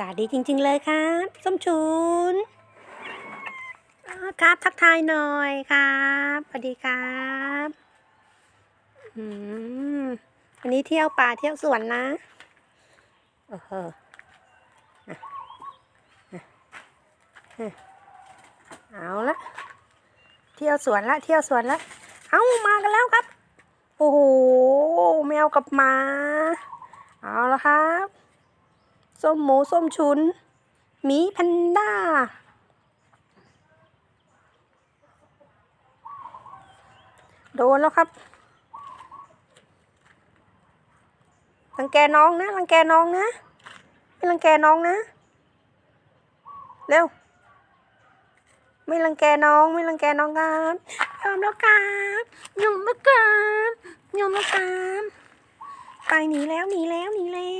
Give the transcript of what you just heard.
ากาศดีจริง ๆ เลยครับส้มฉุนครับทักทายหน่อยครับสวัสดีครับอืมวันนี้เที่ยวป่าเที่ยวสวนนะโอ้โหอะอะอะเอาละเที่ยวสวนละเที่ยวสวนละเอามากันแล้วครับ โอ้โหแมวกับหมา เอาละครับ ส้มหมูส้มฉุนหมีแพนด้า โดนแล้วครับรังแกน้องนะรังแกน้องนะไม่รังแกน้องนะ เร็ว ไม่รังแกน้อง ไม่รังแกน้องครับยอมแล้วครับยอมแล้วครับยอมแล้วครับไปหนีแล้วหนีแล้วหนีแล้ว